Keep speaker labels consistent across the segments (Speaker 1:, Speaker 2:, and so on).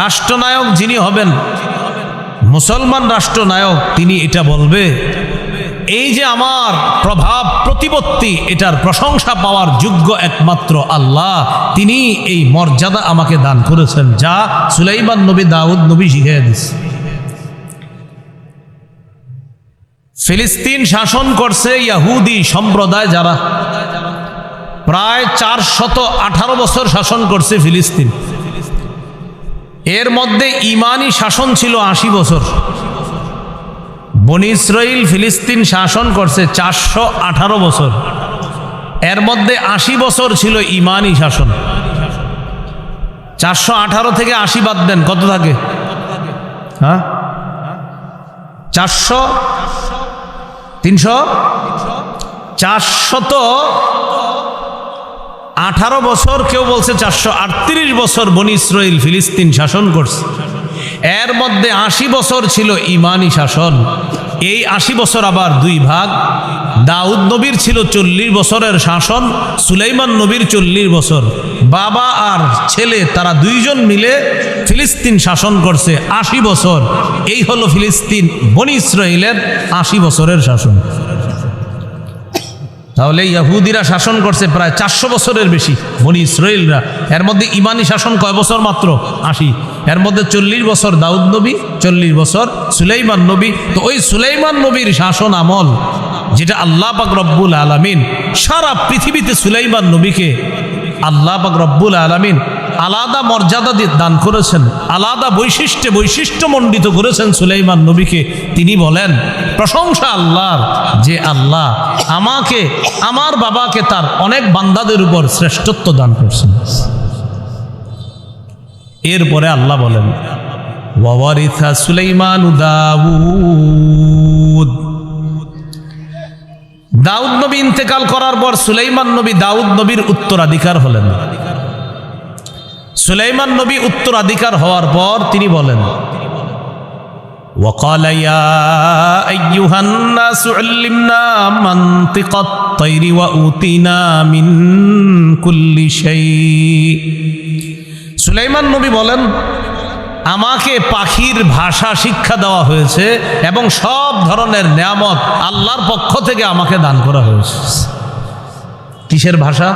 Speaker 1: রাষ্ট্রনায়ক যিনি হবেন, মুসলমান রাষ্ট্রনায়ক তিনি এটা বলবে, এই যে আমার প্রভাব প্রতিপত্তি এটার প্রশংসা পাওয়ার যোগ্য একমাত্র আল্লাহ, তিনি এই মর্যাদা আমাকে দান করেছেন। যা সুলাইমান নবী দাউদ নবী শিখিয়ে দিচ্ছে ফিলিস্তিন শাসন করছে ইয়াহুদি সম্প্রদায় যারা। প্রায় চার শত আঠারো বছর শাসন করছে ফিলিস্তিন। এর মধ্যে ইমানি শাসন ছিল আশি বছর। বনি ইসরাইল ফিলিস্তিন শাসন করছে চারশো আঠারো বছর। এর মধ্যে আশি বছর ছিল ইমানি শাসন। চারশো আঠারো থেকে আশি বাদ দেন, কত থাকে? হ্যাঁ? চারশো, তিনশো? চারশত আঠারো বছর কেউ বলছে চারশো আটত্রিশ বছর বনি ইসরাইল ফিলিস্তিন শাসন করছে। এর মধ্যে আশি বছর ছিল ইমানি শাসন। এই আশি বছর আবার দুই ভাগ। দাউদ নবীর ছিল চল্লিশ বছরের শাসন, সুলাইমান নবীর চল্লিশ বছর। বাবা আর ছেলে তারা দুইজন মিলে ফিলিস্তিন শাসন করছে আশি বছর। এই হলো ফিলিস্তিন বনি ইসরায়েলের আশি বছরের শাসন। তাহলে ইয়াহুদিরা শাসন করছে প্রায় চারশো বছরের বেশি, বনি ইসরায়েলরা এর মধ্যে ইমানি শাসন কয় বছর মাত্র? আশি। এর মধ্যে চল্লিশ বছর দাউদ নবী, চল্লিশ বছর সুলাইমান নবী। তো ওই সুলাইমান নবীর শাসন আমল, যেটা আল্লাহ পাক রব্বুল আলমিন সারা পৃথিবীতে সুলাইমান নবীকে আল্লাহ পাক রব্বুল আলমিন আলাদা মর্যাদা দিয়ে দান করেছেন। আলাদা বৈশিষ্ট্যে বৈশিষ্ট্যমণ্ডিত করেছেন সুলাইমান নবীকে। তিনি বলেন, প্রশংসা আল্লাহর যে আল্লাহ আমাকে, আমার বাবাকে তার অনেক বান্দাদের উপর শ্রেষ্ঠত্ব দান করছেন। এরপরে আল্লাহ বলেন ওয়ারিথা সুলাইমান দাউদ। দাউদ নবী ইন্তেকাল করার পর সুলাইমান নবী দাউদ নবীর উত্তরাধিকার হলেন। সুলাইমান নবী উত্তরাধিকার হওয়ার পর তিনি বলেন وقال يا أيها الناس علمنا منطق الطير وأوتينا من كل شيء সুলাইমান নবী বলেন আমাকে পাখির ভাষা শিক্ষা দেওয়া হয়েছে এবং সব ধরনের নিয়ামত আল্লাহর পক্ষ থেকে আমাকে দান করা হয়েছে কিসের ভাষা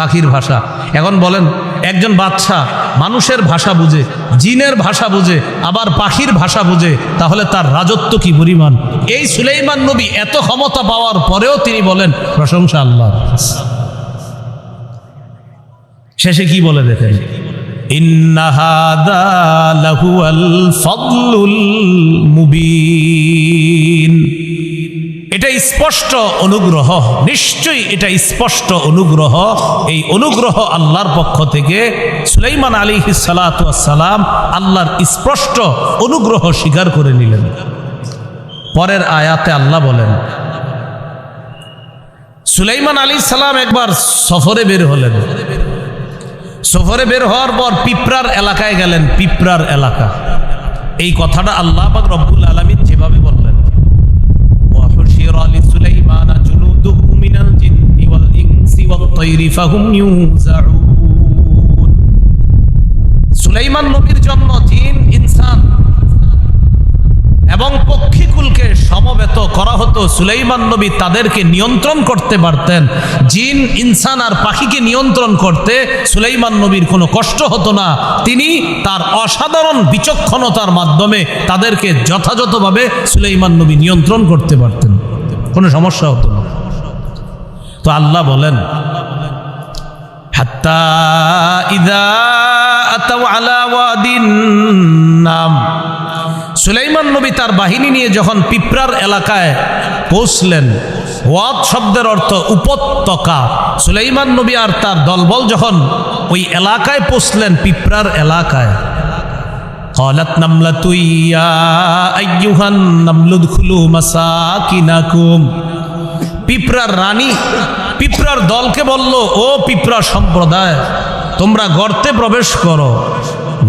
Speaker 1: পাখির ভাষা। এখন বলেন, একজন বাচ্চা মানুষের ভাষা বুঝে, জিনের ভাষা বুঝে, আবার পাখির ভাষা বুঝে, তাহলে তার রাজত্ব কি পরিমাণ? এই সুলাইমান নবী এত ক্ষমতা পাওয়ার পরেও তিনি বলেন, প্রশংসা আল্লাহ শেষে কি বলে দেখেন? মুবিন। এটা স্পষ্ট অনুগ্রহ, নিশ্চয়ই এটা স্পষ্ট অনুগ্রহ। এই অনুগ্রহ আল্লাহর পক্ষ থেকে সুলাইমান আলী সালাম আল্লাহর স্পষ্ট অনুগ্রহ স্বীকার করে নিলেন। পরের আয়াতে আল্লাহ বলেন, সুলাইমান আলী সালাম একবার সফরে বের হলেন। সফরে বের হওয়ার পর পিঁপড়ার এলাকায় গেলেন, পিঁপড়ার এলাকা। এই কথাটা আল্লাহ রব্বুল আলমিন যেভাবে বললেন وحشر لسليمان جنوده من الجن والإنس والطير فهم يوزعون সুলাইমান নবীর জন্য জিন ইনসান এবং পক্ষীকুলকে সমবেত করা হতো সুলাইমান নবী তাদেরকে নিয়ন্ত্রণ করতে পারতেন জিন ইনসান আর পাখিকে নিয়ন্ত্রণ করতে সুলাইমান নবীর কোনো কষ্ট হতো না তিনি তার অসাধারণ বিচক্ষণতার মাধ্যমে তাদেরকে যথাযথভাবে সুলাইমান নবী নিয়ন্ত্রণ করতে পারতেন কোনো সমস্যা হতো না। তো আল্লাহ বলেন, হাত্তা ইদা সুলাইমান নবী তার বাহিনী নিয়ে যখন পিঁপড়ার এলাকায় পৌঁছলেন, ওয়াদ শব্দের অর্থ উপত্যকা। সুলাইমান নবী আর তার দলবল যখন ওই এলাকায় পৌঁছলেন, পিঁপড়ার এলাকায় قالت نملة يا أيها النمل ادخلوا مساكنكم পিঁপড়ার রানী পিঁপড়ার দলকে বলল ও পিঁপড়া সম্প্রদায় তোমরা গর্তে প্রবেশ করো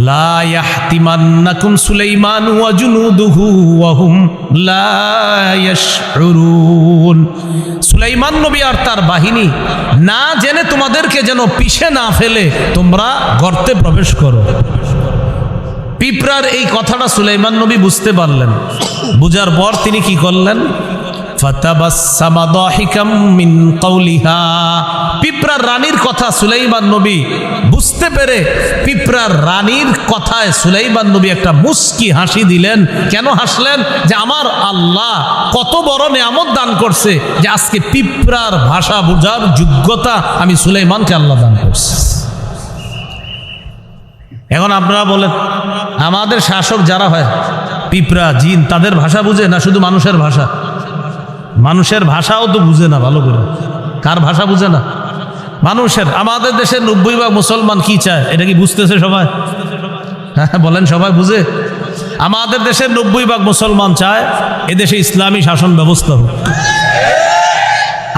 Speaker 1: লা ইয়াহতিমান্নাকুম সুলাইমান ওয়া জুনুদুহু ওয়া হুম লা ইয়াশউরুন সুলাইমান নবী আর তার বাহিনী না জেনে তোমাদেরকে যেন পিছে না ফেলে তোমরা গর্তে প্রবেশ করো পিঁপড়ার এই কথাটা সুলাইমান নবী বুঝতে পারলেন। বুঝার পর তিনি কি করলেন? পিঁপড়ার রানীর কথা সুলাইমান নবী বুঝতে পেরে পিঁপড়ার রানীর কথায় সুলাইমান নবী একটা মুস্কি হাসি দিলেন। কেন হাসলেন? যে আমার আল্লাহ কত বড় নিয়ামত দান করছে যে আজকে পিঁপড়ার ভাষা বোঝার যোগ্যতা আমি সুলাইমানকে আল্লাহ দান করছি। এখন আপনারা বলেন, আমাদের শাসক যারা হয়, পিঁপড়া, জিন, তাদের ভাষা বুঝে না শুধু মানুষের ভাষা? মানুষের ভাষাও তো বুঝে না ভালো করে। কার ভাষা বুঝে না? মানুষের, আমাদের দেশের নব্বই ভাগ মুসলমান কি চায়? এটা কি বুঝতেছে সবাই? হ্যাঁ বলেন সবাই বুঝে। আমাদের দেশের নব্বই ভাগ মুসলমান চায়, এদেশে ইসলামী শাসন ব্যবস্থা হোক।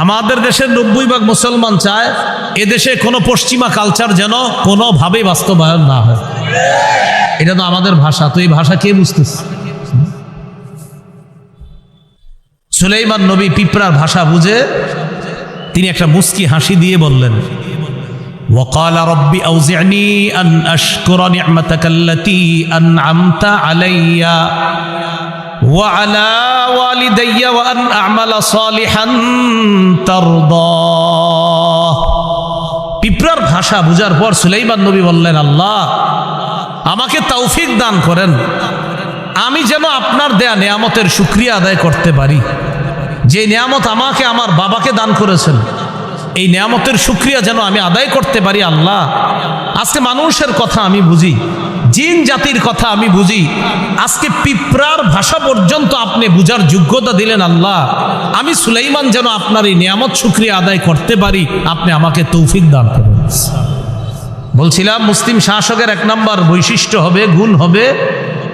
Speaker 1: আমাদের দেশের নব্বই ভাগ মুসলমান চায় এদেশে কোনো পশ্চিমা কালচার যেন কোনোভাবে বাস্তবায়ন না হয় এটা তো আমাদের ভাষা তো এই ভাষা কে বুঝতেছে সুলাইমান নবী পিঁপড়ার ভাষা বুঝে তিনি একটা মুস্কি হাসি দিয়ে বললেন وقال ربي أوزعني أن أشكر نعمتك التي أنعمت علي وعلى والدي وأن أعمل صالحا ترضاه পিঁপড়ার ভাষা বুঝার পর সুলাইমান নবী বললেন আল্লাহ আমাকে তৌফিক দান করেন আমি যেন আপনার দেয়া নিয়ামতের সুক্রিয়া আদায় করতে পারি যে নিয়ামত আমাকে আমার বাবাকে দান করেছেন এই নিয়ামতের সুক্রিয়া যেন আমি আদায় করতে পারি আল্লাহ আজকে মানুষের কথা আমি বুঝি জিন জাতির কথা আমি বুঝি। আজকে পিঁপড়ার ভাষা পর্যন্ত আপনি বুঝার যোগ্যতা দিলেন আল্লাহ। আমি সুলাইমান যেন আপনার এই নিয়ামত সুক্রিয়া আদায় করতে পারি, আপনি আমাকে তৌফিক দান করুন। বলছিলাম, মুসলিম শাসকের এক নম্বর বৈশিষ্ট্য হবে, গুণ হবে,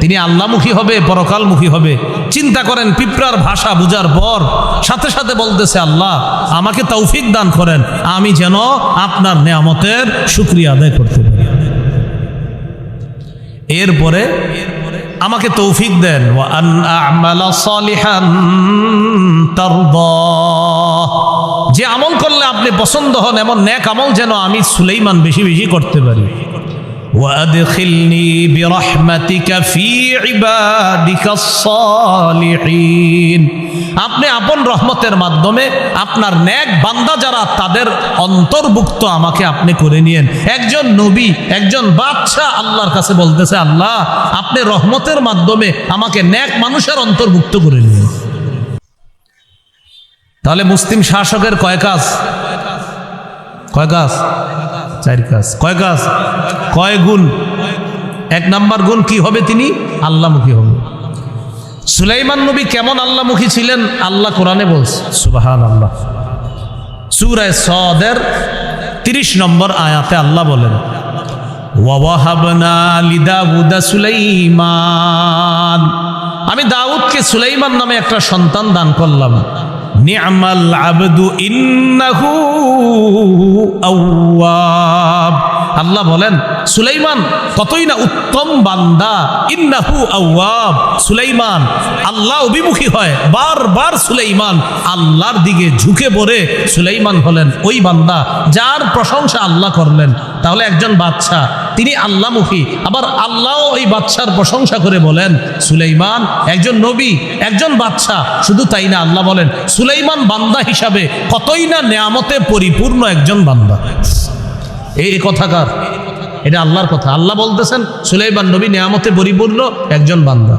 Speaker 1: তিনি আল্লামুখী হবে, পরকালমুখী হবে। চিন্তা করেন, পিঁপড়ার ভাষা বুঝার পর সাথে সাথে বলতেছে আল্লাহ, আমাকে তৌফিক দান করেন, আমি যেন আপনার নেয়ামতের সুক্রিয়া আদায় করতে পারি। এরপরে আমাকে তৌফিক দেন। যে আমল করলে আপনি পছন্দ হন, এমন ন্যাক আমল যেন আমি সুলেইমান বেশি বেশি করতে পারি وأدخلني برحمتك في عبادك الصالحين আপনি আপন রহমতের মাধ্যমে আপনার ন্যাক বান্দা যারা তাদের অন্তর্ভুক্ত আমাকে আপনি করে নিয়েন একজন নবী একজন বাদশা আল্লাহর কাছে বলতেছে আল্লাহ আপনি রহমতের মাধ্যমে আমাকে ন্যাক মানুষের অন্তর্ভুক্ত করে নিয়েন তাহলে মুসলিম শাসকের কয় কাজ কয় কাজ চার কাজ। কয় কাজ? কয় গুণ? এক নাম্বার গুণ কি হবে তিনি? আল্লাহমুখী হবে। সুলাইমান নবী কেমন আল্লাহমুখী ছিলেন? আল্লাহ কোরআনে বলছে সুবাহান আল্লাহ সুরায় সদের তিরিশ নম্বর আয়াতে আল্লাহ বলেন আমি দাউদকে সুলাইমান নামে একটা সন্তান দান করলাম। আল্লাহ বলেন, সুলাইমান, কতই না উত্তম বান্দা, ইন্নাহু আউয়াব সুলাইমান, আল্লাহ অভিমুখী হয়, বারবার সুলাইমান আল্লাহর দিকে ঝুঁকে পড়ে সুলাইমান হলেন ওই বান্দা যার প্রশংসা আল্লাহ করলেন। তাহলে একজন বাচ্চা তিনি আল্লাহমুখী, আবার আল্লাহ ওই বাচ্চার প্রশংসা করে বলেন, সুলাইমান একজন নবী, একজন বাচ্চা শুধু তাই না, আল্লাহ বলেন সুলাইমান বান্দা হিসাবে কতই না নেয়ামতে পরিপূর্ণ একজন বান্দা। এই কথাকার এটা আল্লাহর কথা। আল্লাহ বলতেছেন, সুলাইমান নবী নেয়ামতে পরিপূর্ণ একজন বান্দা।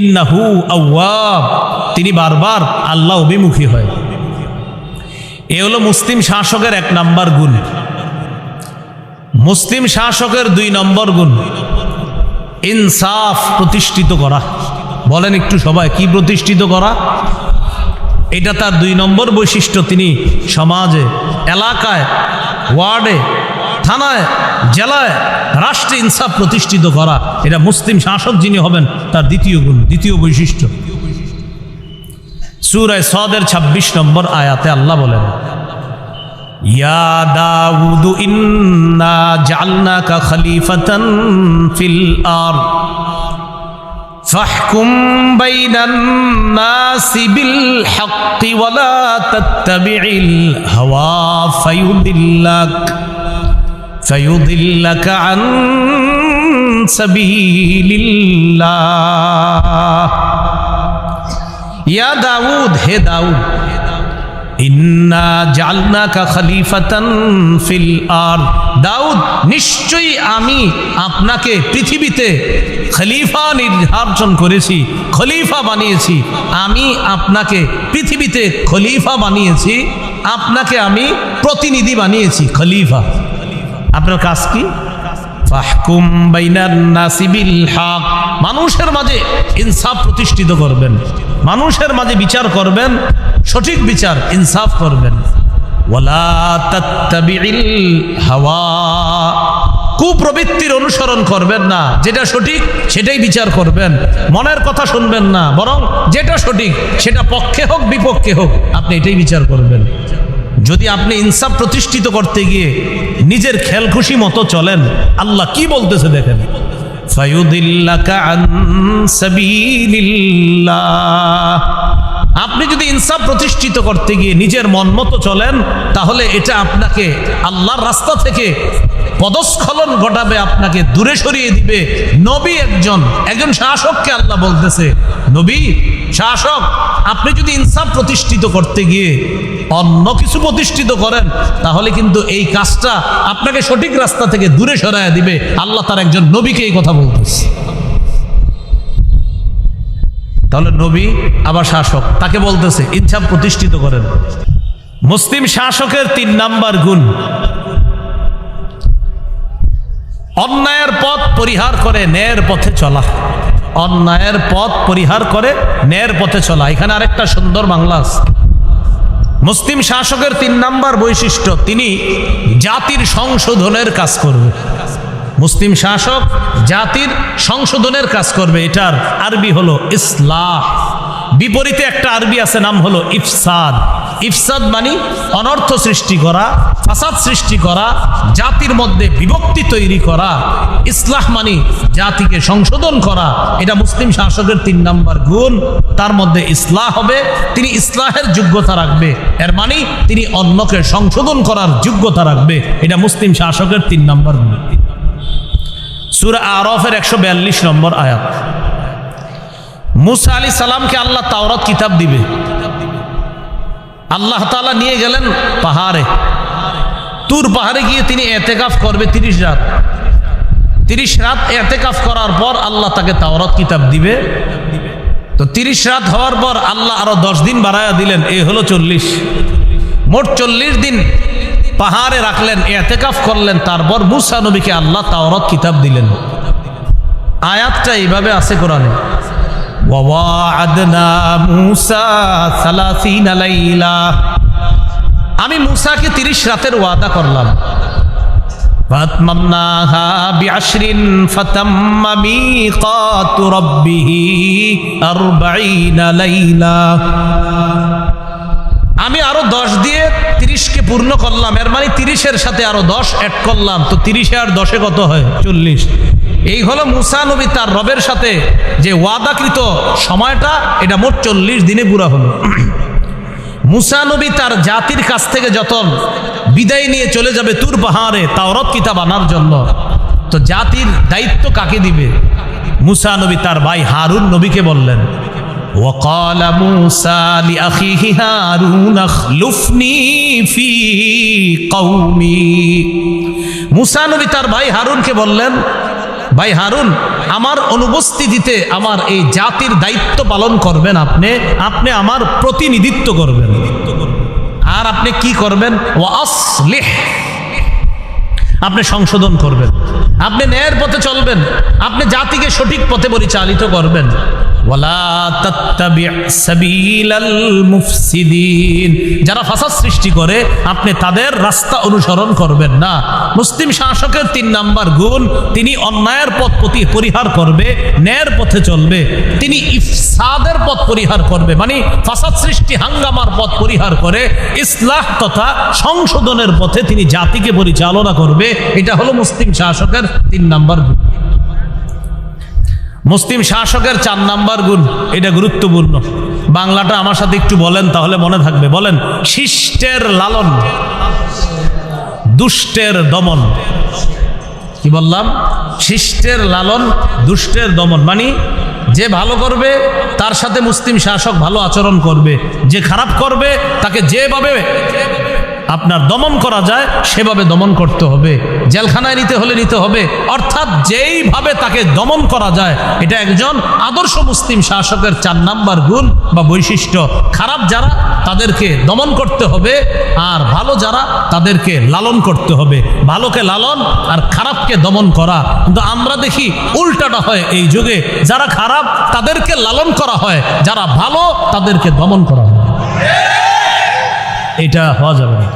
Speaker 1: ইন্নাহু আউয়াব তিনি বারবার আল্লাহ অভিমুখী হয়। এ হলো মুসলিম শাসকের এক নাম্বার গুণ। মুসলিম শাসকের দুই নম্বর গুণ, ইনসাফ প্রতিষ্ঠিত করা। বলেন একটু সবাই, কি প্রতিষ্ঠিত করা? এটা তার দুই নম্বর বৈশিষ্ট্য। তিনি সমাজে, এলাকায়, ওয়ার্ডে, থানায়, জেলায় রাষ্ট্রে ইনসাফ প্রতিষ্ঠিত করা। এটা মুসলিম শাসক যিনি হবেন, তার দ্বিতীয় গুণ, দ্বিতীয় বৈশিষ্ট্য। সুরায় সদের ২৬ নম্বর আয়াতে আল্লাহ বলেন, ইয়া দাউদ ইন্না জালনাকা খলিফাতান ফিল আরদ। فاحكم بين الناس بالحق ولا تتبع الهوى فيضلك فيضلك عن سبيل الله. يا داود هي داود. ইন্না জালনাকা আর দাউদ, নিশ্চয়ই আমি আপনাকে পৃথিবীতে খলিফা নির্ধারণ করেছি, খলিফা বানিয়েছি। আমি আপনাকে পৃথিবীতে খলিফা বানিয়েছি, আপনাকে আমি প্রতিনিধি বানিয়েছি, খলিফা। আপনার কাজ কি? ফাহকুম বাইনান নাসি বিল হক। মানুষের মাঝে ইনসাফ প্রতিষ্ঠিত করবেন। মানুষের মাঝে বিচার করবেন, সঠিক বিচার, ইনসাফ করবেন। হাওয়া। কুপ্রবৃত্তির অনুসরণ করবেন না, যেটা সঠিক সেটাই বিচার করবেন। মনের কথা শুনবেন না, বরং যেটা সঠিক সেটা পক্ষে হোক, বিপক্ষে হোক, আপনি এটাই বিচার করবেন। যদি আপনি ইনসাফ প্রতিষ্ঠিত করতে গিয়ে নিজের খেল খুশি মতো চলেন, আল্লাহ কি বলতেছে দেখেন। فيضلك عن سبيل الله. আপনি যদি ইনসাফ প্রতিষ্ঠিত করতে গিয়ে নিজের মন মতো চলেন, তাহলে এটা আপনাকে আল্লাহর রাস্তা থেকে পদস্খলন ঘটাবে, আপনাকে দূরে সরিয়ে দিবে। নবী একজন একজন শাসককে আল্লাহ বলতেছে, নবী, শাসক, আপনি যদি ইনসাফ প্রতিষ্ঠিত করতে গিয়ে অন্য কিছু প্রতিষ্ঠিত করেন, তাহলে কিন্তু এই কাজটা আপনাকে সঠিক রাস্তা থেকে দূরে সরাইয়া দিবে। আল্লাহ তার একজন নবীকে এই কথা বলতেছে। তাহলে নবী আবার শাসক, তাকে বলতেছে, ইনসাফ প্রতিষ্ঠিত করেন। মুসলিম শাসকের তিন নাম্বার গুণ। অন্যায়ের পথ পরিহার করে, ন্যায়ের পথে চলা। অন্যায়ের পথ পরিহার করে, ন্যায়ের পথে চলা। এখানে আরেকটা সুন্দর বাংলা আছে। মুসলিম শাসকের তিন নাম্বার বৈশিষ্ট্য, তিনি জাতির সংশোধনের কাজ করবে। মুসলিম শাসক জাতির সংশোধনের কাজ করবে, এটার আরবি হলো ইসলাহ। বিপরীতে একটা আরবি আছে, নাম হলো ইফসাদ। ইফসাদ মানে অনর্থ সৃষ্টি করা, ফাসাদ সৃষ্টি করা, জাতির মধ্যে বিভক্তি তৈরি করা। ইসলাহ মানে জাতিকে সংশোধন করা, এটা মুসলিম শাসকের তিন নাম্বার গুণ। তার মধ্যে ইসলাহ হবে, তিনি ইসলাহের যোগ্যতা রাখবে। এর মানে তিনি অন্যকে সংশোধন করার যোগ্যতা রাখবে, এটা মুসলিম শাসকের তিন নাম্বার গুণ। সুরা আরফের একশো বিয়াল্লিশ নম্বর আয়াত। মুসা আলী সালামকে আল্লাহ তাওরাত কিতাব দিবে। আল্লাহ তালা নিয়ে গেলেন পাহাড়ে। তুর পাহাড়ে গিয়ে তিনি এতেকাফ করবে তিরিশ রাত। তিরিশ রাত এতেকাফ করার পর আল্লাহ তাকে তাওরাত কিতাব দিবে। তো তিরিশ রাত হওয়ার পর আল্লাহ আরও দশ দিন বাড়ায়া দিলেন এই হলো চল্লিশ। মোট চল্লিশ দিন পাহাড়ে রাখলেন, এতেকাফ করলেন, তারপর মুসা নবীকে আল্লাহ তাওর কিতাব দিলেন। আয়াতটা এইভাবে আছে কোরআনে। আমি মুসাকে তিরিশ রাতের ওয়াদা করলাম। রব্বিহি লাইলা। আমি আরও দশ দিয়ে তিরিশকে পূর্ণ করলাম। এর মানে তিরিশের সাথে আরও দশ অ্যাড করলাম। তো তিরিশে আর দশে কত হয়? চল্লিশ। এই হলো মুসা নবী তার রবের সাথে যে ওয়াদাকৃত সময়টা, এটা মোট চল্লিশ দিনে পুরা হলো। মুসা নবী তার জাতির কাছ থেকে যখন বিদায় নিয়ে চলে যাবে তুর পাহাড়ে, তাওরত কিতাব আনার জন্য, তো জাতির দায়িত্ব কাকে দিবে? মুসা নবী তার ভাই হারুন নবীকে বললেন। وقال موسى لأخيه هارون اخلفني في قومي মুসা নবী তার ভাই হারুনকে বললেন ভাই হারুন আমার অনুপস্থিতিতে আমার এই জাতির দায়িত্ব পালন করবেন আপনি আপনি আমার প্রতিনিধিত্ব করবেন আর আপনি কি করবেন ও আসলিহ আপনি সংশোধন করবেন আপনি ন্যায়ের পথে চলবেন আপনি জাতিকে সঠিক পথে পরিচালিত করবেন যারা ফাসাদ সৃষ্টি করে, আপনি তাদের রাস্তা অনুসরণ করবেন না। মুসলিম শাসকের তিন নাম্বার গুণ, তিনি অন্যায়ের পথ প্রতি পরিহার করবে, ন্যায়ের পথে চলবে। তিনি ইফসাদের পথ পরিহার করবে মানে ফাসাদ সৃষ্টি হাঙ্গামার পথ পরিহার করে, ইসলাহ তথা সংশোধনের পথে তিনি জাতিকে পরিচালনা করবে। এটা হলো মুসলিম শাসকের তিন নাম্বার গুণ। মুসলিম শাসকের চার নাম্বার গুণ, এটা গুরুত্বপূর্ণ। বাংলাটা আমার সাথে একটু বলেন, তাহলে মনে থাকবে। বলেন, শিষ্টের লালন, দুষ্টের দমন। কি বললাম? শিষ্টের লালন, দুষ্টের দমন। মানে যে ভালো করবে, তার সাথে মুসলিম শাসক ভালো আচরণ করবে। যে খারাপ করবে, তাকে যেভাবে আপনার দমন করা যায়, সেভাবে দমন করতে হবে। জেলখানায় নিতে হলে নিতে হবে। অর্থাৎ যেইভাবে তাকে দমন করা যায়, এটা একজন আদর্শ মুসলিম শাসকের চার নাম্বার গুণ বা বৈশিষ্ট্য। খারাপ যারা, তাদেরকে দমন করতে হবে, আর ভালো যারা, তাদেরকে লালন করতে হবে। ভালোকে লালন, আর খারাপকে দমন করা। কিন্তু আমরা দেখি উল্টাটা হয় এই যুগে। যারা খারাপ, তাদেরকে লালন করা হয়। যারা ভালো, তাদেরকে দমন করা হয়। এটা হওয়া যাবে না।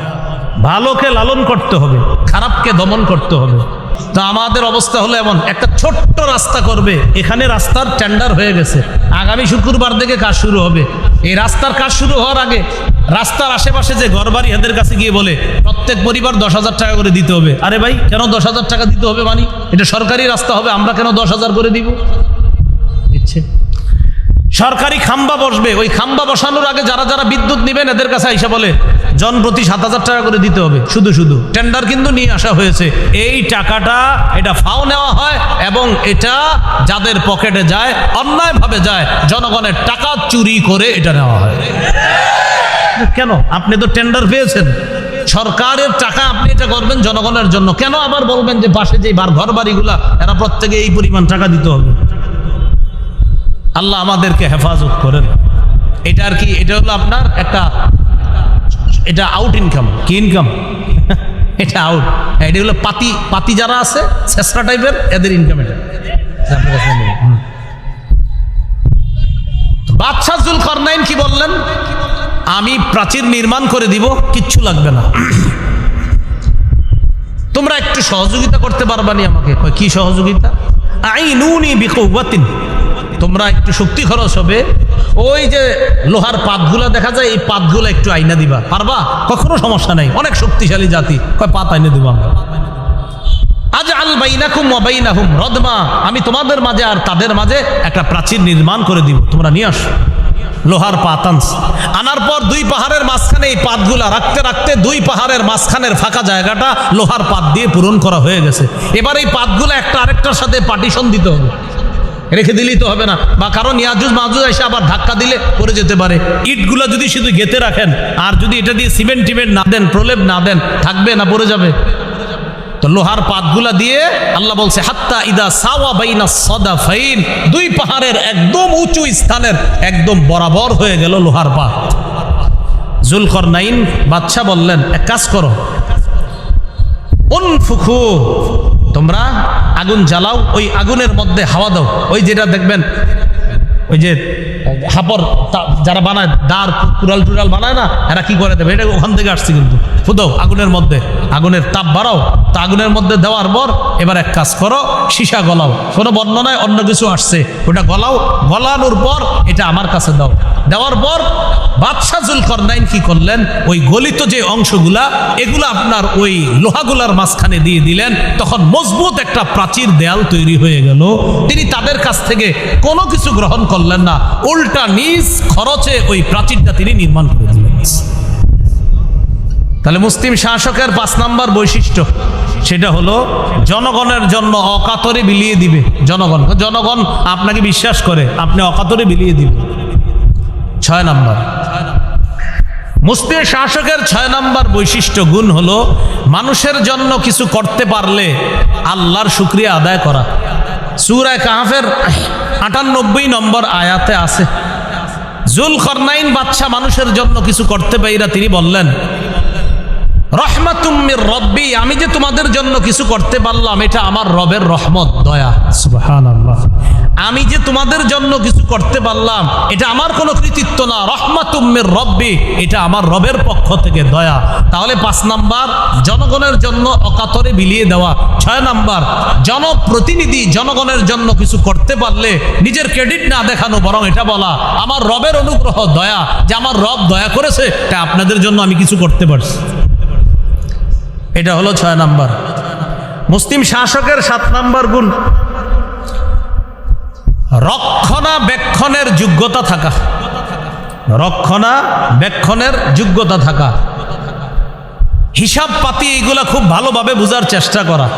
Speaker 1: ভালোকে লালন করতে হবে, খারাপকে দমন করতে হবে। তো আমাদের অবস্থা হলো এমন, একটা ছোট্ট রাস্তা করবে, এখানে রাস্তার টেন্ডার হয়ে গেছে। আগামী শুক্রবার থেকে কাজ শুরু হবে। এই রাস্তার কাজ শুরু হওয়ার আগে রাস্তার আশেপাশে যে ঘরবাড়ি এদের কাছে গিয়ে বলে, প্রত্যেক পরিবার দশ হাজার টাকা করে দিতে হবে। আরে ভাই, কেন দশ হাজার টাকা দিতে হবে মানি? এটা সরকারি রাস্তা হবে, আমরা কেন দশ হাজার করে দিব? দিচ্ছে। সরকারি খাম্বা বসবে। ওই খাম্বা বসানোর আগে যারা যারা বিদ্যুৎ নেবেন, এদের কাছে আইসা বলে, জন প্রতি সাত হাজার টাকা করে দিতে হবে। শুধু শুধু। টেন্ডার কিন্তু নিয়ে আসা হয়েছে। এই টাকাটা এটা ফাও নেওয়া হয় এবং এটা যাদের পকেটে যায়, অন্যায়ভাবে যায়, জনগণের টাকা চুরি করে এটা নেওয়া হয়। কেন? আপনি তো টেন্ডার পেয়েছেন। সরকারের টাকা আপনি এটা করবেন জনগণের জন্য। কেন আবার বলবেন যে পাশে যে ঘর বাড়িগুলা এরা প্রত্যেকে এই পরিমাণ টাকা দিতে হবে? আল্লাহ আমাদেরকে হেফাজত করেন। এটা আর কি, এটা হলো আপনার একটা, এটা আউট ইনকাম কি ইনকাম এটা আউট এটা হলো পাতি পাতি যারা আছে শেষরা টাইপের এদের ইনকাম এটা। বাদশাহ জুল করনাইন কি বললেন? আমি প্রাচীর নির্মাণ করে দিব, কিচ্ছু লাগবে না। তোমরা একটু সহযোগিতা করতে পারবানি আমাকে। কি সহযোগিতা? আইনুনি বিকৌবাতিন তোমরা একটু শক্তি খরচ হবে। ওই যে লোহার পাতগুলা দেখা যায়, এই পাতগুলা একটু আইনা দিবা। পারবা? কখনো সমস্যা নাই। অনেক শক্তিশালী জাতি। কয়, পাত আইনে দিব আমরা। আজ আল বাইনাকুম ওয়াবাইনাহুম রদমা। আমি তোমাদের মাঝে আর তাদের মাঝে একটা প্রাচীর নির্মাণ করে দিব। তোমরা নিয়ে আসো। লোহার পাতাংশ আনার পর দুই পাহাড়ের মাঝখানে এই পাতগুলা রাখতে রাখতে দুই পাহাড়ের মাঝখানের ফাঁকা জায়গাটা লোহার পাত দিয়ে পূরণ করা হয়ে গেছে। এবার এই পাতগুলো একটা আরেকটার সাথে পার্টিশন দিতে হবে। রেখে দিলেই তো হবে না। বা কারণ ইয়াজুজ মাজুজ এসে আবার ধাক্কা দিলে পড়ে যেতে পারে। ইটগুলো যদি শুধু গেতে রাখেন, আর যদি এটা দিয়ে সিমেন্ট টিমেন্ট না দেন, প্রলেপ না দেন, থাকবে না, পড়ে যাবে। তো লোহার পাতগুলা দিয়ে আল্লাহ বলছে, হাত্তা ইদা সাওয়া বাইনা সদা ফাইন দুই পাহাড়ের একদম উঁচু স্থানের একদম বরাবর হয়ে গেল লোহার পাত। জুলকর নাইন বাদশাহ বললেন, এক কাজ করো। তোমরা আগুন জ্বালাও, ওই আগুনের মধ্যে হাওয়া দাও। ওই যেটা দেখবেন, ওই যে হাপর যারা বানায়, দাঁড় কুড়াল টুরাল বানায় না, এরা কি করে দেবে? এটা ওখান থেকে আসছে কিন্তু। ফুদাও আগুনের মধ্যে। আগুনের তাপ বাড়াও, তা আগুনের মধ্যে দেওয়ার পর এবার এক কাজ করো, সীসা গলাও। কোনো বর্ণনায় অন্য কিছু আসছে। ওটা গলাও, গলানোর পর এটা আমার কাছে দাও। দেওয়ার পর বাদশাহ জুলকরনাইন কি করলেন? ওই গলিত যে অংশগুলা, এগুলা আপনার ওই লোহাগুলার মাঝখানে দিয়ে দিলেন। তখন মজবুত একটা প্রাচীর দেয়াল তৈরি হয়ে গেল। তিনি তাদের কাছ থেকে কোনো কিছু গ্রহণ করলেন না। উল্টা নিজ খরচে ওই প্রাচীরটা তিনি নির্মাণ করে দিলেন। তাহলে মুসলিম শাসকের পাঁচ নাম্বার বৈশিষ্ট্য, সেটা হলো জনগণের জন্য অকাতরে বিলিয়ে দিবে। জনগণ জনগণ আপনাকে বিশ্বাস করে, আপনি অকাতরে বিলিয়ে দিবেন। ছয় নাম্বার। মুসলিম শাসকের ছয় নাম্বার বৈশিষ্ট্য গুণ হলো মানুষের জন্য কিছু করতে পারলে আল্লাহর শুক্রিয়া আদায় করা। সুরায় কাহাফের আটানব্বই নম্বর আয়াতে আছে জুল খরনাইন বাদশাহ মানুষের জন্য কিছু করতে পাইরা তিনি বললেন রহমাতুম্মির রব্বি আমি যে তোমাদের জন্য কিছু করতে পারলাম এটা আমার রবের রহমত দয়া। সুবহানাল্লাহ। আমি যে তোমাদের জন্য কিছু করতে পারলাম এটা আমার কোনো কৃতিত্ব না। রহমাতুম্মির রব্বি এটা আমার রবের পক্ষ থেকে দয়া। তাহলে পাঁচ নাম্বার জনগণের জন্য অকাতরে বিলিয়ে দেওয়া। ছয় নাম্বার জনপ্রতিনিধি জনগণের জন্য কিছু করতে পারলে নিজের ক্রেডিট না দেখানো বরং এটা বলা আমার রবের অনুগ্রহ দয়া। যে আমার রব দয়া করেছে তা আপনাদের জন্য আমি কিছু করতে পারছি। এটা হলো ছয় নাম্বার। মুসলিম শাসকের সাত নাম্বার গুণ। রক্ষণাবেক্ষণের যোগ্যতা থাকা। রক্ষণাবেক্ষণের যোগ্যতা থাকা। হিসাব পাতি এইগুলা খুব ভালোভাবে বোঝার চেষ্টা করা।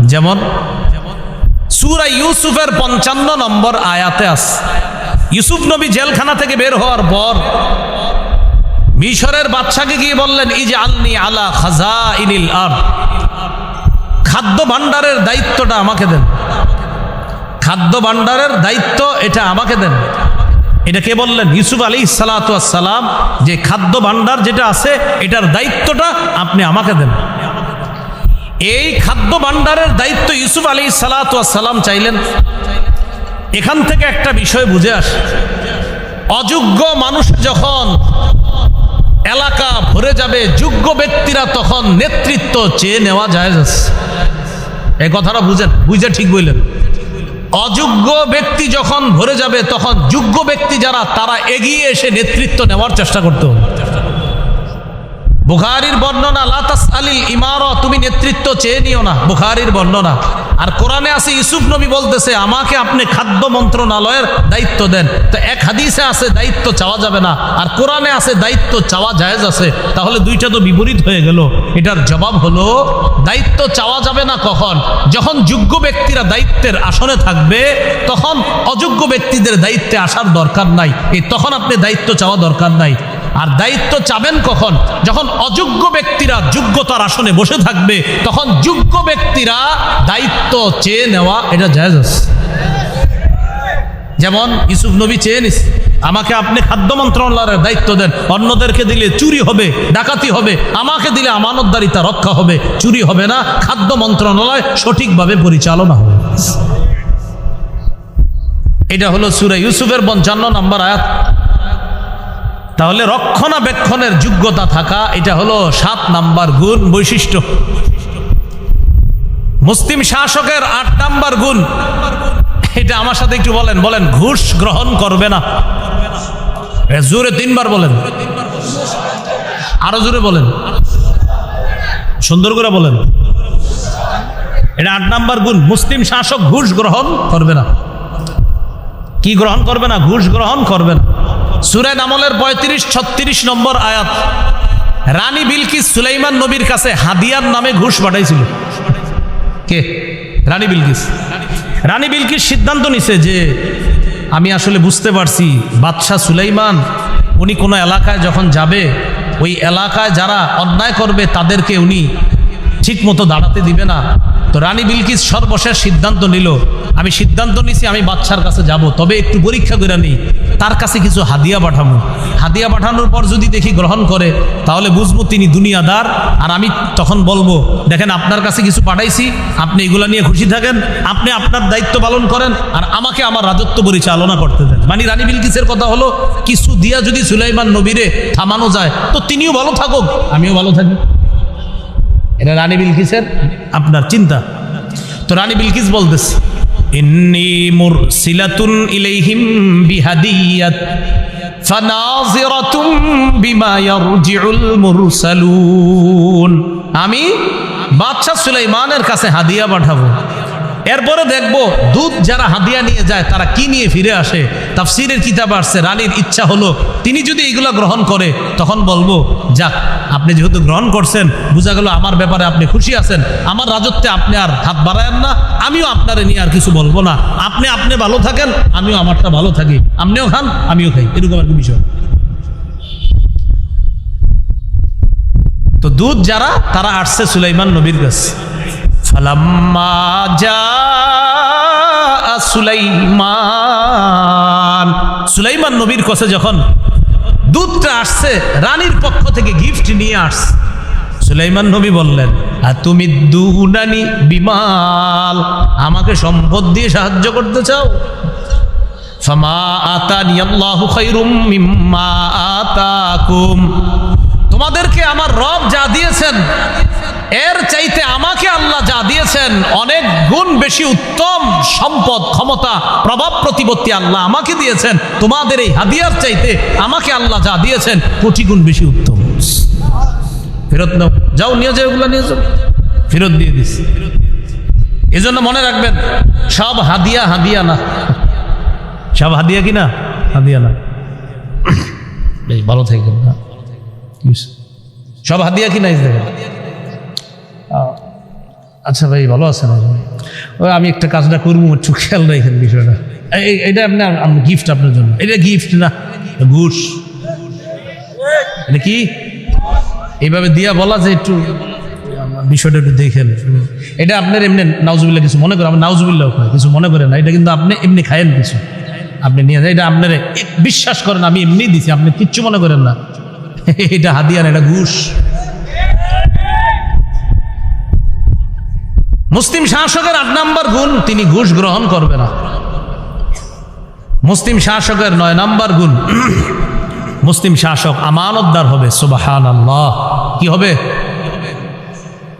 Speaker 1: যেমন, সুরা ইউসুফের পঞ্চান্ন নম্বর আয়াতে আস ইউসুফ নবী জেলখানা থেকে বের হওয়ার পর মিশরের বাদশাকে গিয়ে বললেন ইজ আলনি আলা খাজা ইনিল আর খাদ্য ভাণ্ডারের দায়িত্বটা আমাকে দেন। খাদ্য ভাণ্ডারের দায়িত্ব এটা আমাকে দেন। এটা কে বললেন? ইউসুফ আলী সালাম, যে খাদ্য ভাণ্ডার যেটা আছে, এটার দায়িত্বটা আপনি আমাকে দেন। এই খাদ্য ভাণ্ডারের দায়িত্ব ইউসুফ আলী সালাম চাইলেন। এখান থেকে একটা বিষয় বুঝে আসে। অযোগ্য মানুষ যখন এলাকা ভরে যাবে, যোগ্য ব্যক্তিরা তখন নেতৃত্ব চেয়ে নেওয়া যায়। এই কথাটা বুঝেন, বুঝে ঠিক বললেন। অযোগ্য ব্যক্তি যখন ভরে যাবে, তখন যোগ্য ব্যক্তি যারা, তারা এগিয়ে এসে নেতৃত্ব নেওয়ার চেষ্টা করতে। হবে বুখারির বর্ণনা লাতাস আলিল ইমার তুমি নেতৃত্ব চেয়ে নিও না বুখারির বর্ণনা। আর কোরআনে আছে, ইউসুফ নবী বলতেছে, আমাকে আপনি খাদ্য মন্ত্রণালয়ের দায়িত্ব দেন। তো এক হাদিসে আছে, দায়িত্ব চাওয়া যাবে না আর কোরআনে আছে, দায়িত্ব চাওয়া জায়েজ আছে তাহলে দুইটা তো বিপরীত হয়ে গেল। এটার জবাব হলো, দায়িত্ব চাওয়া যাবে না কখন? যখন যোগ্য ব্যক্তিরা দায়িত্বের আসনে থাকবে, তখন অযোগ্য ব্যক্তিদের দায়িত্বে আসার দরকার নাই। এই তখন আপনি দায়িত্ব চাওয়া দরকার নাই। আর দায়িত্ব চাবেন কখন? যখন অযোগ্য ব্যক্তিরা যোগ্যতার আসনে বসে থাকবে, তখন যোগ্য ব্যক্তিরা দায়িত্ব চেয়ে নেওয়া এটা জায়জ আছে। যেমন ইসুফ নবী চেয়ে নিস আমাকে আপনি খাদ্য মন্ত্রণালয়ের দায়িত্ব দেন, অন্যদেরকে দিলে চুরি হবে, ডাকাতি হবে, আমাকে দিলে আমানতদারিতা রক্ষা হবে, চুরি হবে না, খাদ্য মন্ত্রণালয় সঠিকভাবে পরিচালনা হবে। এটা হলো সুরে ইউসুফের পঞ্চান্ন নম্বর আয়াত। তাহলে রক্ষণাবেক্ষণের যোগ্যতা থাকা, এটা হলো সাত নাম্বার গুণ বৈশিষ্ট্য। মুসলিম শাসকের আট নাম্বার গুণ। এটা আমার সাথে একটু বলেন বলেন, ঘুষ গ্রহণ করবে না। জোরে তিনবার বলেন। আরও জোরে বলেন। সুন্দর করে বলেন। এটা আট নাম্বার গুণ। মুসলিম শাসক ঘুষ গ্রহণ করবে না। কি গ্রহণ করবে না? ঘুষ গ্রহণ করবে না। সুরে নামলের পঁয়ত্রিশ, ছত্রিশ নম্বর আয়াত। রানী বিলকিস সুলাইমান নবীর কাছে হাদিয়ার নামে ঘুষ পাঠাইছিল। কে? রানী বিলকিস। রানী বিলকিস সিদ্ধান্ত নিছে যে, আমি আসলে বুঝতে পারছি, বাদশাহ সুলাইমান, উনি কোনো এলাকায় যখন যাবে, ওই এলাকায় যারা অন্যায় করবে, তাদেরকে উনি ঠিক মতো দাঁড়াতে দিবে না। তো রানী বিলকিস সর্বশেষ সিদ্ধান্ত নিল, আমি সিদ্ধান্ত নিছি আমি বাচ্চার কাছে যাব, তবে একটু পরীক্ষা করে নিই তার কাছে কিছু হাদিয়া পাঠাবো হাদিয়া পাঠানোর পর যদি দেখি গ্রহণ করে, তাহলে বুঝব তিনি দুনিয়াদার। আর আমি তখন বলব, দেখেন আপনার কাছে কিছু পাঠাইছি, আপনি এগুলো নিয়ে খুশি থাকেন, আপনি আপনার দায়িত্ব পালন করেন, আর আমাকে আমার রাজত্ব পরিচালনা করতে দেন। মানে রানী বিলকিসের কথা হলো, কিছু দিয়া যদি সুলাইমান নবীরে থামানো যায়, তো তিনিও ভালো থাকুক। আমিও ভালো থাকি। এটা রানী বিলকিসের আপনার চিন্তা। তো রানী বিলকিস বলতেছে ইন্নি মুরসিলাতুন ইলাইহিম বিহাদিয়াত ফানাজিরাতুম বিমা ইয়ারজিউল মুরসালুন। আমি বাদশা সুলাইমানের কাছে হাদিয়া পাঠাবো। এরপরে দেখব দুধ যারা হাদিয়া নিয়ে যায়, তারা কি নিয়ে ফিরে আসে? তাফসিরের কিতাব আসছে, রানীর ইচ্ছা হলো, তিনি যদি এগুলো গ্রহণ করে, তখন বলব, যাক, আপনি যেহেতু গ্রহণ করছেন, বোঝা গেল আমার ব্যাপারে আপনি খুশি আছেন। আমার রাজত্বে আপনি আর হাত বাড়ায়েন না, আমিও আপনারে নিয়ে আর কিছু বলব না। আপনি আপনি ভালো থাকেন, আমিও আমারটা ভালো থাকি। আপনিও খান, আমিও খাই। এরকম আর কি বিষয়। তো দুধ যারা, তারা আসছে সুলাইমান নবীর কাছে। ফালাম্মা জাআ সুলাইমান। সুলাইমান নবীর কাছে যখন দুধটা আসছে, রানীর পক্ষ থেকে গিফট নিয়ে আসছে, সুলাইমান নবী বললেন, আর তুমি দুনানি বিমাল, আমাকে সম্পদ দিয়ে সাহায্য করতে চাও? তোমাদেরকে আমার রব যা দিয়েছেন এর চাইতে আমাকে আল্লাহ যা দিয়েছেন অনেক গুণ বেশি উত্তম সম্পদ, ক্ষমতা, প্রভাব প্রতিপত্তি আল্লাহ আমাকে দিয়েছেন। তোমাদের এই হাদিয়ার চাইতে আমাকে আল্লাহ যা দিয়েছেন কোটি গুণ বেশি উত্তম। ফেরত নাও। যাও, নিয়ে যাও, এগুলো নিয়ে যাও। ফেরত দিয়ে দিস। এই জন্য মনে রাখবেন, সব হাদিয়া হাদিয়া না। সব হাদিয়া কি না? হাদিয়া না। বেশ, ভালো থাকবেন না। সব হাদিয়া কি নাই দেখেন আচ্ছা ভাই, ভালো আছেন ওই আমি একটা কাজটা করব একটু খেয়াল রাখেন বিষয়টা। এটা আপনার গিফট আপনার জন্য। এটা গিফট না, ঘুষ। এটা কি? এইভাবে দিয়া বলা যে একটু, বিষয়টা একটু দেখেন। এটা আপনার এমনি নাউজুবিল্লা কিছু মনে করেন আমার নাউজুবিল্লাহ কিছু মনে করেন না, এটা কিন্তু আপনি এমনি খায়েন কিছু। আপনি নিয়ে যান, এটা আপনার বিশ্বাস করেন, আমি এমনি দিছি, আপনি কিচ্ছু মনে করেন না। এটা হাদিয়ান এটা ঘুষ। মুসলিম শাসকের আট নাম্বার গুণ, তিনি ঘুষ গ্রহণ করবে না। মুসলিম শাসকের নয় নাম্বার গুণ, মুসলিম শাসক আমানতদার হবে সুবাহান আল্লাহ কি হবে?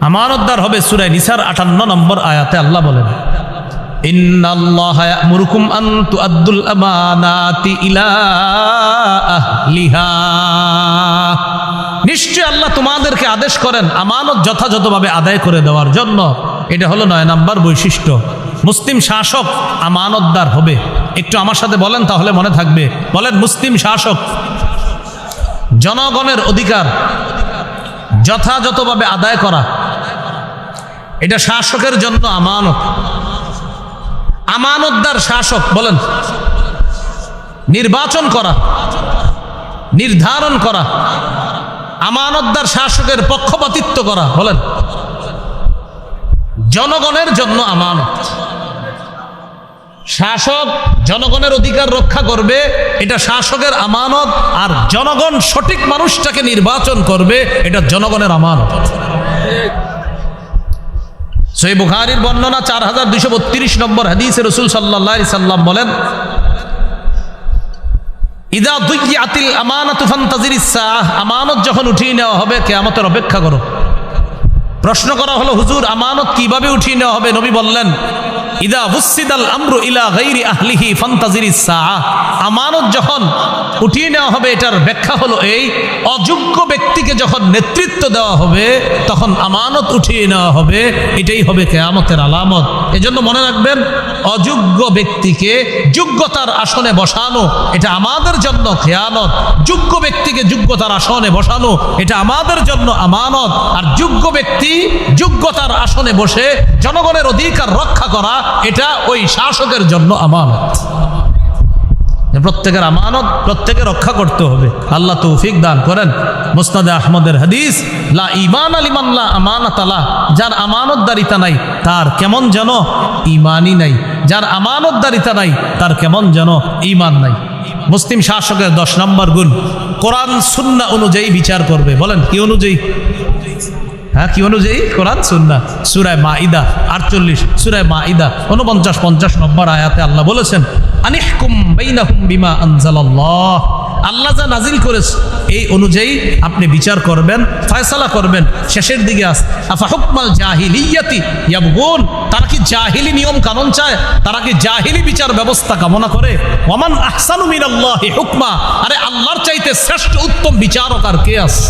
Speaker 1: আমানতদার হবে সুরাই নিসার আটান্ন নম্বর আয়াতে আল্লাহ বলেন আমানাতি ইলা নিশ্চয় আল্লাহ তোমাদেরকে আদেশ করেন আমানত যথাযথভাবে আদায় করে দেওয়ার জন্য। এটা হলো নয় নাম্বার বৈশিষ্ট্য। মুসলিম শাসক আমানতদার হবে। একটু আমার সাথে বলেন তাহলে মনে থাকবে। বলেন, মুসলিম শাসক, জনগণের অধিকার যথাযথভাবে আদায় করা। এটা শাসকের জন্য আমানত। আমানতদার শাসক, বলেন, নির্বাচন করা, নির্ধারণ করা। আমানতদার শাসকের পক্ষপাতিত্ব করা, বলেন। জনগণের জন্য আমানত। শাসক জনগণের অধিকার রক্ষা করবে, এটা শাসকের আমানত, আর জনগণ সঠিক মানুষটাকে নির্বাচন করবে, এটা জনগণের আমানত। সেই বুখারির বর্ণনা চার হাজার দুইশো বত্রিশ নম্বর হাদিসে রসুল সাল্লাহ সাল্লাম বলেন ইদা দুই আতিল আমানত ফান্তাজির আমানত যখন উঠিয়ে নেওয়া হবে, কেয়ামতের অপেক্ষা করো। প্রশ্ন করা হলো, হুজুর, আমানত কীভাবে উঠিয়ে নেওয়া হবে? নবী বললেন ইদা হুসিদাল আমরু ইলা গাইরি আহলিহি ফান্তাজির আমানত যখন উঠিয়ে নেওয়া হবে, এটার ব্যাখ্যা হলো এই, অযোগ্য ব্যক্তিকে যখন নেতৃত্ব দেওয়া হবে, তখন আমানত উঠিয়ে নেওয়া হবে, এটাই হবে কেয়ামতের আলামত। এজন্য মনে রাখবেন, অযোগ্য ব্যক্তিকে যোগ্যতার আসনে বসানো, এটা আমাদের জন্য খেয়ানত যোগ্য ব্যক্তিকে যোগ্যতার আসনে বসানো, এটা আমাদের জন্য আমানত। আর যোগ্য ব্যক্তি যোগ্যতার আসনে বসে জনগণের অধিকার রক্ষা করা এটা ওই শাসকের জন্য আমানত। প্রত্যেকের আমানত প্রত্যেকে রক্ষা করতে হবে। আল্লাহ তৌফিক দান করেন। মুস্তাদে আহমদের হাদিস, লা ইমান আলিমাল্লা আমানত আলা যার আমানতদারিতা নাই, তার কেমন যেন ইমানই নাই। যার আমানতদারিতা নাই, তার কেমন যেন ইমান নাই। মুসলিম শাসকের দশ নম্বর গুণ, কোরআন, সুন্না অনুযায়ী বিচার করবে। বলেন, কি অনুযায়ী? হ্যাঁ কি অনুযায়ী? কোরআন সুন্না সুরায় মা ইদা আটচল্লিশ। সুরায় মা ইদা উনপঞ্চাশ, পঞ্চাশ নম্বর আয়াতে আল্লাহ বলেছেন আল্লাহ যা নাজিল করেছে, এই অনুযায়ী আপনি বিচার করবেন, ফয়সালা করবেন, শেষের দিকে আস হুকমাল জাহিলিয়াতি ইয়াবগুন? তারা কি জাহিলি নিয়ম কানুন চায়? তারা কি জাহিলি বিচার ব্যবস্থা কামনা করে? ওমান আহসানু মিনাল্লাহি হুকমা? আরে আল্লাহর চাইতে শ্রেষ্ঠ উত্তম বিচারক আর কে আছে?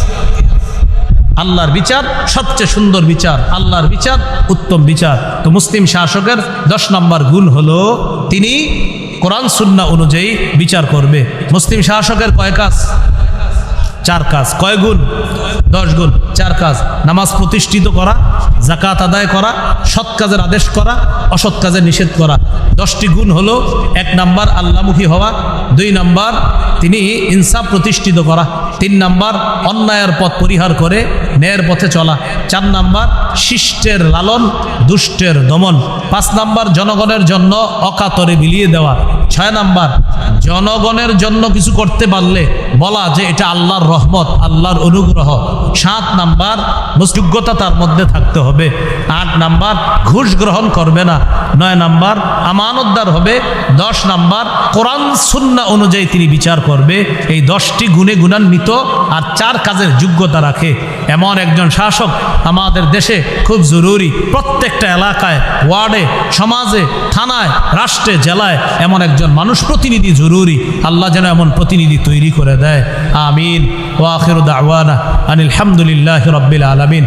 Speaker 1: আল্লাহর বিচার, সবচেয়ে সুন্দর বিচার, আল্লাহর বিচার, উত্তম বিচার। তো মুসলিম শাসকের দশ নম্বর গুণ হলো, তিনি কোরআন সুন্না অনুযায়ী বিচার করবে। মুসলিম শাসকের কয় কাজ? চার কাজ। কয় গুণ? দশ গুণ। চার কাজ। নামাজ প্রতিষ্ঠিত করা জাকাত আদায় করা, সৎ কাজের আদেশ করা, অসৎ কাজের নিষেধ করা। দশটি গুণ হলো, এক নাম্বার আল্লামুখী হওয়া দুই নাম্বার, তিনি ইনসাফ প্রতিষ্ঠিত করা। তিন নাম্বার, অন্যায়ের পথ পরিহার করে ন্যায়ের পথে চলা। চার নাম্বার, শিষ্টের লালন, দুষ্টের দমন। পাঁচ নাম্বার, জনগণের জন্য অকাতরে বিলিয়ে দেওয়া। ছয় নাম্বার, জনগণের জন্য কিছু করতে পারলে বলা যে এটা আল্লাহর রহমত, আল্লাহর অনুগ্রহ। সাত নাম্বার যোগ্যতা তার মধ্যে থাকতে হবে। আট নাম্বার, ঘুষ গ্রহণ করবে না। নয় নাম্বার, আমানতদার হবে। দশ নাম্বার, কোরআন সুন্না অনুযায়ী তিনি বিচার করবে। এই দশটি গুণে গুণান্বিত আর চার কাজের যোগ্যতা রাখে। এমন একজন শাসক আমাদের দেশে খুব জরুরি। প্রত্যেকটা এলাকায়, ওয়ার্ডে, সমাজে, থানায়, রাষ্ট্রে, জেলায় এমন একজন মানুষ প্রতিনিধি জরুরি। আল্লাহ যেন এমন প্রতিনিধি তৈরি করে দেয়। আমিন। ওয়াখির দাওয়ানা আনিল হামদুলিল্লাহ রব্বিল আলমিন।